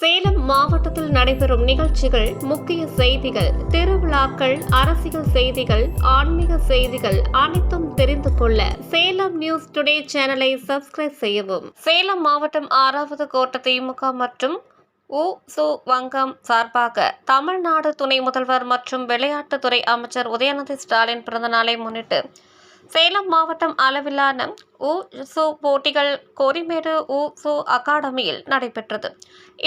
சேலம் மாவட்டத்தில் நடைபெறும் நிகழ்ச்சிகள் முக்கிய செய்திகள் திருவிழாக்கள் அரசியல் செய்திகள் ஆன்மீக செய்திகள் அனைத்தும் தெரிந்து கொள்ள சேலம் நியூஸ் டுடே சேனலை சப்ஸ்கிரைப் செய்யவும். சேலம் மாவட்டம் ஆறாவது கோட்ட திமுக மற்றும் உ. சு. வங்கம் சார்பாக தமிழ்நாடு துணை முதல்வர் மற்றும் விளையாட்டுத்துறை அமைச்சர் உதயநிதி ஸ்டாலின் பிறந்தநாளை முன்னிட்டு சேலம் மாவட்டம் அளவிலான உ சு போட்டிகள் கோரிமேடு உ சு அகாடமியில் நடைபெற்றது.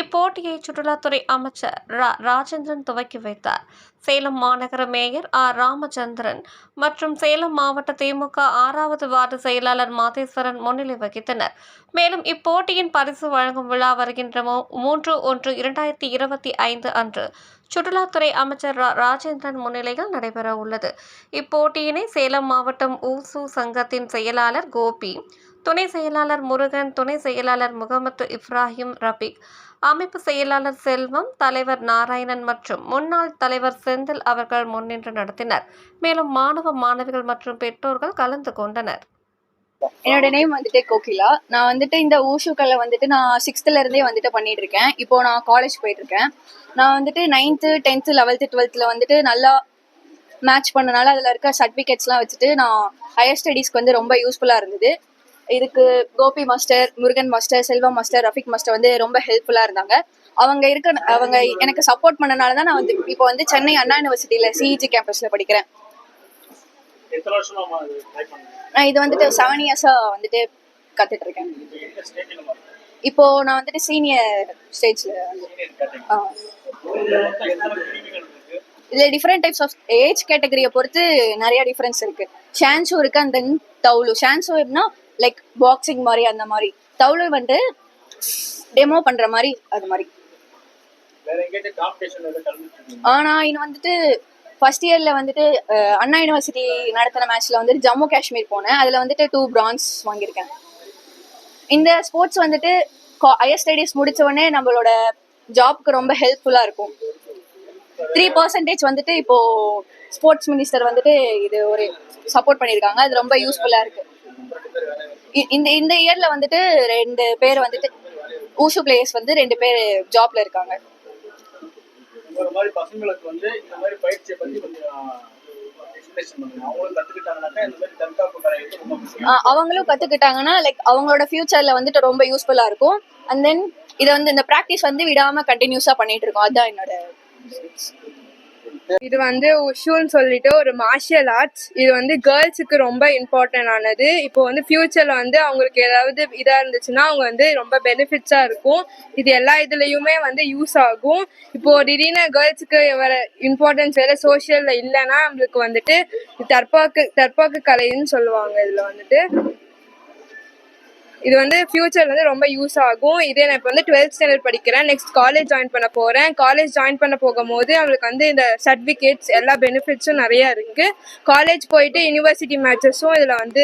இப்போட்டியை சுற்றுலாத்துறை அமைச்சர் ரா ராஜேந்திரன் துவக்கி வைத்தார். சேலம் மாநகர மேயர் ஆர். ராமச்சந்திரன் மற்றும் சேலம் மாவட்ட திமுக ஆறாவது வார்டு செயலாளர் மாதேஸ்வரன் முன்னிலை வகித்தனர். மேலும் இப்போட்டியின் பரிசு வழங்கும் விழா வருகின்ற மூன்று ஒன்று இரண்டாயிரத்தி இருபத்தி ஐந்து அன்று சுற்றுலாத்துறை அமைச்சர் ரா- ராஜேந்திரன் முன்னிலையில் நடைபெற உள்ளது இப்போட்டியினை சேலம் மாவட்டம் ஊசு சங்கத்தின் செயலாளர் கோபி துணை செயலாளர் முருகன் துணை செயலாளர் முகமது இப்ராஹிம் ரபீக் அமைப்பு செயலாளர் செல்வம் தலைவர் நாராயணன் மற்றும் முன்னாள் தலைவர் செந்தில் அவர்கள் முன்னின்று நடத்தினர். மேலும் மாணவ மாணவிகள் மற்றும் பெற்றோர்கள் கலந்து கொண்டனர். என்னோட நேம் வந்துட்டு கோகிலா. நான் வந்துட்டு இந்த ஊஷுக்கல்ல வந்துட்டு நான் சிக்ஸ்த்ல இருந்தே வந்துட்டு பண்ணிட்டு இருக்கேன் இப்போ நான் காலேஜ் போயிட்டு இருக்கேன் நான் வந்துட்டு நைன்த்து டென்த்து லெவல்த்து டுவெல்த்தில் வந்துட்டு நல்லா மேட்ச் பண்ணனால அதில் இருக்க சர்டிஃபிகேட்ஸ்லாம் வச்சுட்டு நான் ஹையர் ஸ்டடீஸ்க்கு வந்து ரொம்ப யூஸ்ஃபுல்லாக இருந்தது. இதுக்கு Gopi master Murugan master Selvam master Rafiq master வந்து ரொம்ப ஹெல்ப்ஃபுல்லாக இருந்தாங்க. அவங்க இருக்க அவங்க எனக்கு சப்போர்ட் பண்ணனால தான் நான் வந்து இப்போ வந்து சென்னை அண்ணா யூனிவர்சிட்டியில் சிஇஜி கேம்பஸில் படிக்கிறேன். நான் இது வந்துட்டு செவன் இயர்ஸாக வந்துட்டு கற்றுட்டு இருக்கேன். இப்போ நான் வந்துட்டு சீனியர் ஸ்டேஜ்ல இதுல டிஃப்ரெண்ட் டைப்ஸ் ஆஃப் ஏஜ் கேட்டகரியை பொறுத்து நிறைய டிஃபரன்ஸ் இருக்கு. ஷான்சோ இருக்கு அண்ட் தென் தவுலு ஷான்சோ எப்படின்னா லைக் பாக்ஸிங் மாதிரி அந்த மாதிரி. தவுலு வந்துட்டு டெமோ பண்ற மாதிரி அது மாதிரி. ஆனா இன்னும் வந்துட்டு ஃபர்ஸ்ட் இயர்ல வந்துட்டு அண்ணா யூனிவர்சிட்டி நடத்தின மேட்ச்ல வந்துட்டு ஜம்மு காஷ்மீர் போனேன். அதுல வந்துட்டு டூ பிரான்ஸ் வாங்கியிருக்கேன். இந்த ஸ்போர்ட்ஸ் வந்துட்டு ஹையர் ஸ்டடீஸ் முடிச்ச உடனே நம்மளோட ஜாப்க்கு ரொம்ப ஹெல்ப்ஃபுல்லா இருக்கும். த்ரீ பர்சன்டேஜ் வந்துட்டு இப்போ ஸ்போர்ட்ஸ் மினிஸ்டர் வந்துட்டு இது ஒரு சப்போர்ட் பண்ணியிருக்காங்க. அது ரொம்ப யூஸ்ஃபுல்லா இருக்கு. இந்த இந்த இயர்ல வந்துட்டு ரெண்டு பேர் வந்துட்டு ஊஷு பிளேயர்ஸ் வந்து ரெண்டு பேர் ஜாப்ல இருக்காங்க. அவங்களும் கத்துக்கிட்டாங்கன்னா லைக் அவங்களோட ஃபியூச்சர்ல வந்துட்டு ரொம்ப யூஸ்ஃபுல்லா இருக்கும். அண்ட் தென் இதை வந்து இந்த ப்ராக்டிஸ் வந்து விடாம கண்டினியூஸா பண்ணிட்டு இருக்கோம். அதுதான் என்னோட இது வந்து உஷுன்னு சொல்லிட்டு ஒரு மார்ஷியல் ஆர்ட்ஸ் இது வந்து கேர்ள்ஸுக்கு ரொம்ப இம்பார்ட்டன்ட் ஆனது. இப்போ வந்து ஃபியூச்சர்ல வந்து அவங்களுக்கு ஏதாவது இதா இருந்துச்சுன்னா அவங்க வந்து ரொம்ப பெனிஃபிட்ஸா இருக்கும். இது எல்லா இதுலயுமே வந்து யூஸ் ஆகும். இப்போ திடீர்னு கேர்ள்ஸுக்கு வர இம்பார்ட்டன்ஸ் வேற சோசியல்ல இல்லைன்னா நம்மளுக்கு வந்துட்டு தற்பாக்கு தற்பாக்கு கலைன்னு சொல்லுவாங்க இதுல வந்துட்டு. இது வந்து ஃபியூச்சர் வந்து ரொம்ப யூஸ் ஆகும். இதே நான் இப்போ வந்து டுவெல்த் ஸ்டாண்டர்ட் படிக்கிறேன். நெக்ஸ்ட் காலேஜ் ஜாயின் பண்ண போகிறேன் காலேஜ் ஜாயின் பண்ண போகும்போது அவங்களுக்கு வந்து இந்த சர்டிஃபிகேட்ஸ் எல்லா பெனிஃபிட்ஸும் நிறையா இருக்குது காலேஜ் போயிட்டு யூனிவர்சிட்டி மேட்சஸும் இதில் வந்து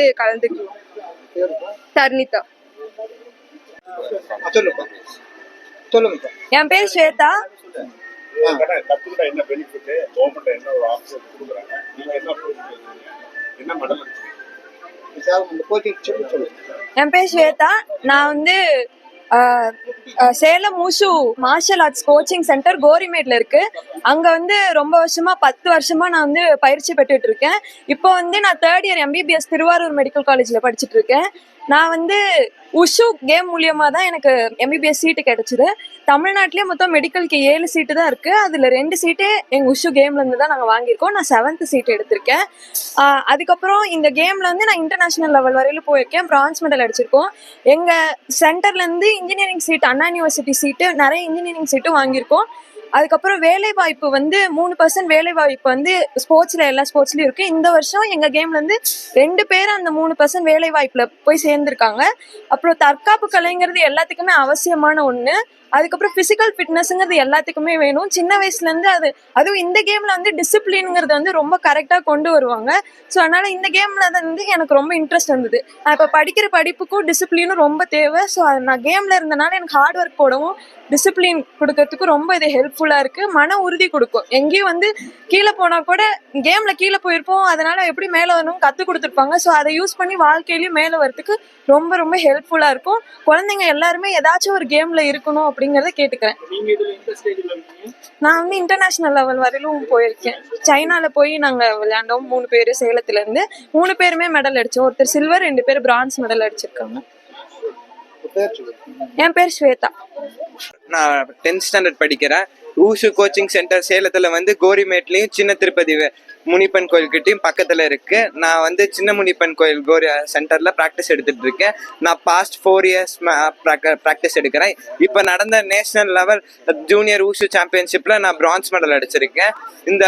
சொல்லுப்பா. சொல்லுங்கப்பா. என் பேர் ஸ்வேதா. என்ன பெனிஃபிட் கவர்மெண்ட் என்ன ஒரு ஆப்ஷன் கொடுக்குறாங்க? நீங்க என்ன? என்ன மெடல் என் பேர் ஸ்வேதா. நான் வந்து சேலம் மூசு மார்ஷல் ஆர்ட்ஸ் கோச்சிங் சென்டர் கோரிமேட்ல இருக்கு. அங்க வந்து ரொம்ப வருஷமா பத்து வருஷமா நான் வந்து பயிற்சி பெற்றுட்டு இருக்கேன். இப்போ வந்து நான் third year MBBS Tiruvarur medical காலேஜ்ல படிச்சுட்டு இருக்கேன். நான் வந்து உஷு கேம் மூலியமா தான் எனக்கு எம்பிபிஎஸ் சீட்டு கிடச்சிது. தமிழ்நாட்டிலே மொத்தம் மெடிக்கலுக்கு ஏழு சீட்டு தான் இருக்கு. அதுல ரெண்டு சீட்டு எங்க உஷு கேம்ல இருந்து தான் நாங்க வாங்கியிருக்கோம். நான் செவன்த் சீட் எடுத்திருக்கேன். அதுக்கப்புறம் இந்த கேம்ல வந்து நான் இன்டர்நேஷனல் லெவல் வரையிலும் போயிருக்கேன். பிரான்ஸ் மெடல் அடிச்சிருக்கோம். எங்க சென்டர்ல இருந்து engineering seat Anna university seat நிறைய இன்ஜினியரிங் சீட்டும் வாங்கியிருக்கோம். அதுக்கப்புறம் வேலை வாய்ப்பு வந்து மூணு பர்சன்ட் வேலை வாய்ப்பு வந்து ஸ்போர்ட்ஸ்ல எல்லா ஸ்போர்ட்ஸ்லயும் இருக்கு. இந்த வருஷம் எங்க கேம்ல இருந்து ரெண்டு பேர் அந்த மூணு பர்சன்ட் வேலை வாய்ப்புல போய் சேர்ந்திருக்காங்க. அப்புறம் தற்காப்பு கலைங்கிறது எல்லாத்துக்குமே அவசியமான ஒண்ணு. அதுக்கப்புறம் பிசிக்கல் ஃபிட்னஸ்ங்கிறது எல்லாத்துக்குமே வேணும். சின்ன வயசுலேருந்து அது அதுவும் இந்த கேமில் வந்து டிசிப்ளின்ங்கிறது வந்து ரொம்ப கரெக்டாக கொண்டு வருவாங்க. ஸோ அதனால் இந்த கேமில் வந்து எனக்கு ரொம்ப இன்ட்ரெஸ்ட் இருந்தது. நான் இப்போ படிக்கிற படிப்புக்கும் டிசிப்ளினும் ரொம்ப தேவை. ஸோ நான் கேமில் இருந்தனால எனக்கு ஹார்ட் ஒர்க் போடவும் டிசிப்ளின் கொடுக்கறதுக்கு ரொம்ப இது ஹெல்ப்ஃபுல்லாக இருக்குது மன உறுதி கொடுக்கும். எங்கேயும் வந்து கீழே போனால் கூட கேமில் கீழே போயிருப்போம். அதனால் எப்படி மேலே வரணும் கற்றுக் கொடுத்துருப்பாங்க. ஸோ அதை யூஸ் பண்ணி வாழ்க்கையிலையும் மேலே வரத்துக்கு ரொம்ப ரொம்ப ஹெல்ப்ஃபுல்லாக இருக்கும். குழந்தைங்க எல்லாருமே ஏதாச்சும் ஒரு கேமில் இருக்கணும் அப்படிங்கறத கேட்டுக்கிறேன். நான் வந்து இன்டர்நேஷனல் லெவல் வரையிலும் போயிருக்கேன். சைனால போய் நாங்க விளையாண்டோம் மூணு பேர் சேலத்துல இருந்து. மூணு பேருமே மெடல் அடிச்சோம். ஒருத்தர் சில்வர் ரெண்டு பேர் பிரான்ஸ் மெடல் அடிச்சிருக்காங்க. என் பேர் ஸ்வேதா. நான் டென்த் ஸ்டாண்டர்ட் படிக்கிறேன் ஊசு கோச்சிங் சென்டர் சேலத்தில் வந்து கோரிமேட்லேயும் சின்ன திருப்பதி முனிப்பன் கோயில்கிட்டையும் பக்கத்தில் இருக்கு. நான் வந்து சின்ன முனிப்பன் கோயில் கோரி சென்டரில் ப்ராக்டிஸ் எடுத்துகிட்டு இருக்கேன். நான் பாஸ்ட் ஃபோர் இயர்ஸ் ப்ராக்டிஸ் எடுக்கிறேன். இப்போ நடந்த நேஷனல் லெவல் ஜூனியர் ஊசு சாம்பியன்ஷிப்பில் நான் பிரான்ஸ் மெடல் அடிச்சிருக்கேன். இந்த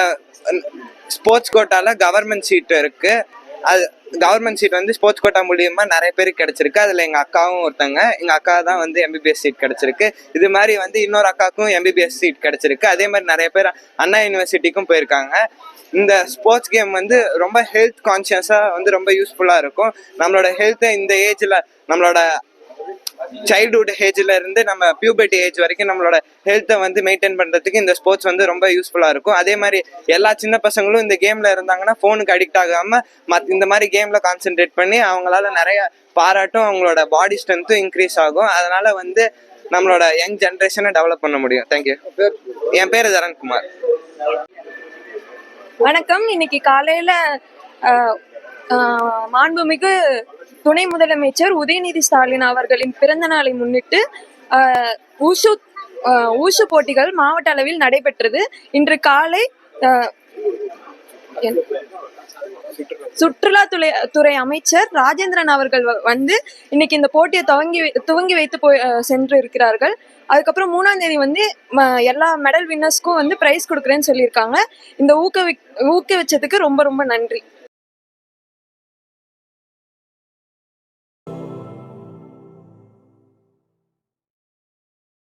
ஸ்போர்ட்ஸ் கோட்டாவில் கவர்மெண்ட் சீட்டு இருக்குது அது கவர்மெண்ட் சீட் வந்து ஸ்போர்ட்ஸ் கோட்டா மூலியமா நிறைய பேருக்கு கிடைச்சிருக்கு. அதுல எங்க அக்காவும் ஒருத்தங்க. எங்க அக்கா தான் வந்து எம்பிபிஎஸ் சீட் கிடைச்சிருக்கு. இது மாதிரி வந்து இன்னொரு அக்காவுக்கும் எம்பிபிஎஸ் சீட் கிடைச்சிருக்கு. அதே மாதிரி நிறைய பேர் அண்ணா யூனிவர்சிட்டிக்கும் போயிருக்காங்க. இந்த ஸ்போர்ட்ஸ் கேம் வந்து ரொம்ப ஹெல்த் கான்சியஸாக வந்து ரொம்ப யூஸ்ஃபுல்லாக இருக்கும். நம்மளோட ஹெல்த்தை இந்த ஏஜில் நம்மளோட சைல்டுஹுட் ஏஜ்ல இருந்து நம்ம பியூபர்ட்டி ஏஜ் வரைக்கும் நம்மளோட ஹெல்த்தை வந்து மெயின்டைன் பண்றதுக்கு இந்த ஸ்போர்ட்ஸ் வந்து ரொம்ப யூஸ்ஃபுல்லா இருக்கும். அதே மாதிரி எல்லா சின்ன பசங்களும் இந்த கேம்ல இருந்தாங்கன்னா ஃபோனுக்கு அடிக்ட் ஆகாம மத் இந்த மாதிரி கேம்ல கான்சென்ட்ரேட் பண்ணி அவங்களால நிறைய பாராட்டும் அவங்களோட பாடி ஸ்ட்ரென்த்தும் இன்க்ரீஸ் ஆகும். அதனால வந்து நம்மளோட யங் ஜென்ரேஷனை டெவலப் பண்ண முடியும். தேங்க்யூ என் பேர் தரண்குமார் வணக்கம். இன்னைக்கு காலையில மாண்புமிகு துணை முதலமைச்சர் உதயநிதி ஸ்டாலின் அவர்களின் பிறந்த நாளை முன்னிட்டு ஊசு ஊஷு ஊஷு போட்டிகள் மாவட்ட அளவில் நடைபெற்றது. இன்று காலை சுற்றுலாத்துறை துறை அமைச்சர் ராஜேந்திரன் அவர்கள் வ- வந்து இன்னைக்கு இந்த போட்டியை துவங்கி வை- துவங்கி வைத்து போய் சென்று இருக்கிறார்கள். அதுக்கப்புறம் மூணாம் தேதி வந்து ம- எல்லா மெடல் வின்னர்ஸ்க்கும் வந்து பிரைஸ் கொடுக்குறேன்னு சொல்லியிருக்காங்க. இந்த ஊக்குவி ஊக்குவிச்சதுக்கு ரொம்ப ரொம்ப நன்றி.